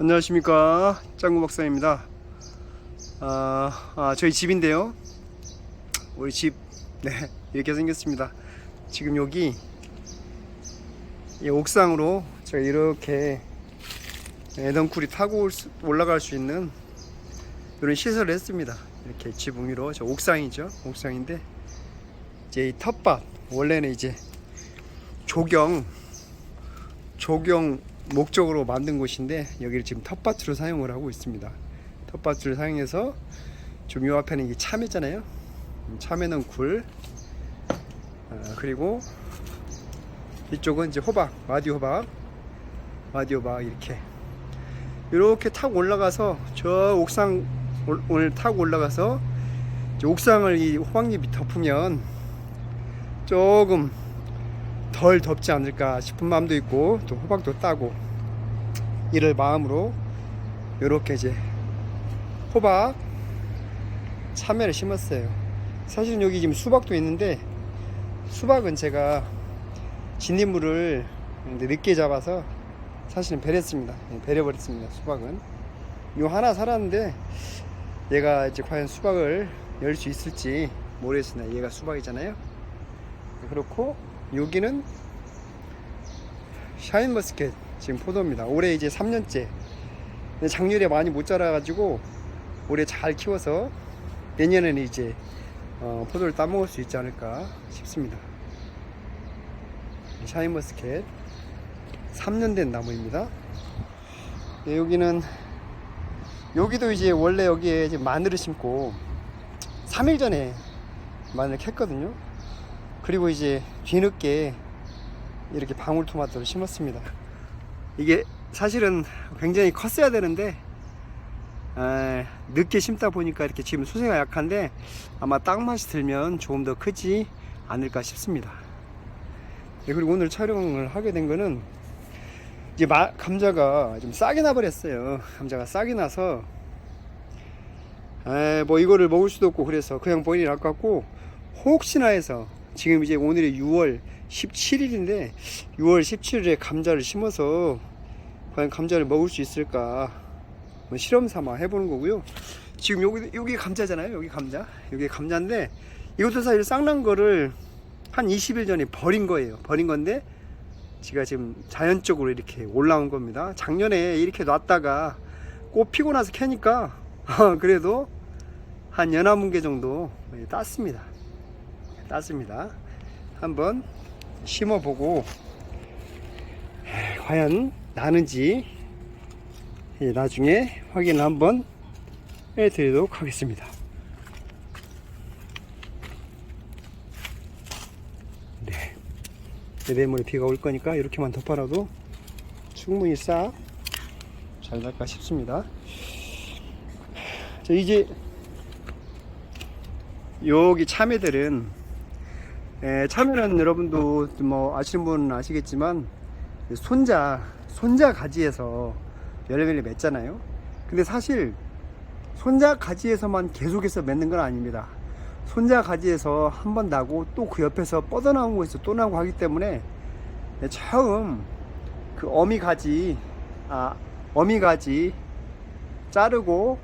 안녕하십니까 짱구 박사입니다. 아, 아, 저희 집인데요. 우리 집 네, 이렇게 생겼습니다. 지금 여기 이 옥상으로 제가 이렇게 애덤쿨이 타고 올 수- 올라갈 수 있는 이런 시설을 했습니다. 이렇게 지붕 위로 저 옥상이죠. 옥상인데 이제 이 텃밭 원래는 이제 조경 조경 목적으로 만든 곳인데 여기를 지금 텃밭으로 사용을 하고 있습니다. 텃밭을 사용해서 지금 요 앞에는 이게 참외잖아요. 음, 참외는 굴 아, 그리고 이쪽은 이제 호박 마디 호박 마디 호박 이렇게 이렇게 타고 올라가서 저 옥상 올- 오늘 타고 올라가서 옥상을 이 호박잎이 덮으면 조금 덜 덥지 않을까 싶은 마음도 있고 또 호박도 따고 이를 마음으로 이렇게 이제 호박 참외를 심었어요. 사실은 여기 지금 수박도 있는데 수박은 제가 진딧물을 늦게 잡아서 사실은 베렸습니다. 예, 베려버렸습니다. 수박은 요 하나 살았는데 얘가 이제 과연 수박을 열 수 있을지 모르겠습니다. 얘가 수박이잖아요. 그렇고 여기는 샤인머스켓 지금 포도입니다. 올해 이제 3년째. 근데 작년에 많이 못 자라가지고 올해 잘 키워서 내년에는 이제 어, 포도를 따먹을 수 있지 않을까 싶습니다. 샤인머스켓 3년 된 나무입니다. 네, 여기는 여기도 이제 원래 여기에 이제 마늘을 심고 3일 전에 마늘 캤거든요. 그리고 이제 뒤늦게 이렇게 방울토마토를 심었습니다. 이게 사실은 굉장히 컸어야 되는데 에, 늦게 심다 보니까 이렇게 지금 수세가 약한데 아마 땅맛이 들면 조금 더 크지 않을까 싶습니다. 네, 그리고 오늘 촬영을 하게 된 거는 이제 마- 감자가 좀 싹이 나버렸어요. 감자가 싹이 나서 에, 뭐 이거를 먹을 수도 없고 그래서 그냥 버리기 아깝고 혹시나 해서 지금 이제 오늘이 6월 17일인데 6월 17일에 감자를 심어서 과연 감자를 먹을 수 있을까 뭐 실험 삼아 해보는 거고요. 지금 여기 여기 감자잖아요. 여기 감자. 여기 감자인데 이것도 사실 쌍난 거를 한 20일 전에 버린 거예요. 버린 건데 제가 지금 자연적으로 이렇게 올라온 겁니다. 작년에 이렇게 놨다가 꽃 피고 나서 캐니까 그래도 한 연화문개 정도 예, 땄습니다. 땄습니다. 한번 심어보고 에, 과연 나는지 예, 나중에 확인을 한번 해드리도록 하겠습니다. 네. 내일모레 비가 올 거니까 이렇게만 덮어놔도 충분히 싹 잘 날까 싶습니다. 자, 이제 여기 참외들은 에, 참외는 여러분도 뭐 아시는 분은 아시겠지만 손자 손자 가지에서 열매를 맺잖아요. 근데 사실 손자 가지에서만 계속해서 맺는 건 아닙니다. 손자 가지에서 한 번 나고 또 그 옆에서 뻗어나온 곳에서 또 나고 하기 때문에 처음 그 어미 가지 아 어미 가지 자르고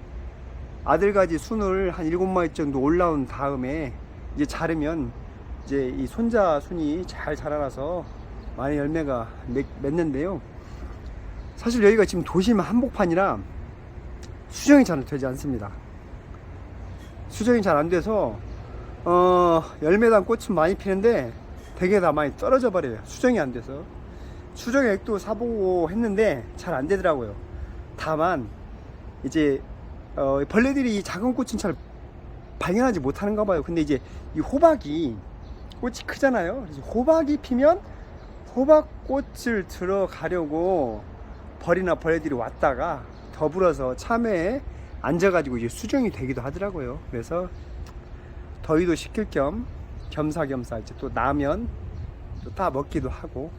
아들 가지 순을 한 일곱 마리 정도 올라온 다음에 이제 자르면 이제 이 손자 순이 잘 자라나서 많이 열매가 맺, 맺는데요. 사실 여기가 지금 도심 한복판이라 수정이 잘 되지 않습니다. 수정이 잘 안 돼서 어, 열매단 꽃은 많이 피는데 대개 다 많이 떨어져 버려요. 수정이 안 돼서. 수정액도 사보고 했는데 잘 안 되더라고요. 다만 이제 어, 벌레들이 이 작은 꽃은 잘 발견하지 못하는가 봐요. 근데 이제 이 호박이 꽃이 크잖아요. 그래서 호박이 피면 호박꽃을 들어가려고 벌이나 벌레들이 왔다가 더불어서 참외에 앉아가지고 이제 수정이 되기도 하더라고요. 그래서 더위도 식힐 겸 겸사겸사 이제 또 나면 또 다 먹기도 하고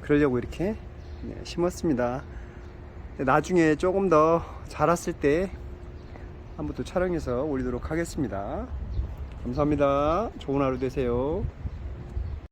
그러려고 이렇게 네, 심었습니다. 나중에 조금 더 자랐을 때 한번 또 촬영해서 올리도록 하겠습니다. 감사합니다. 좋은 하루 되세요.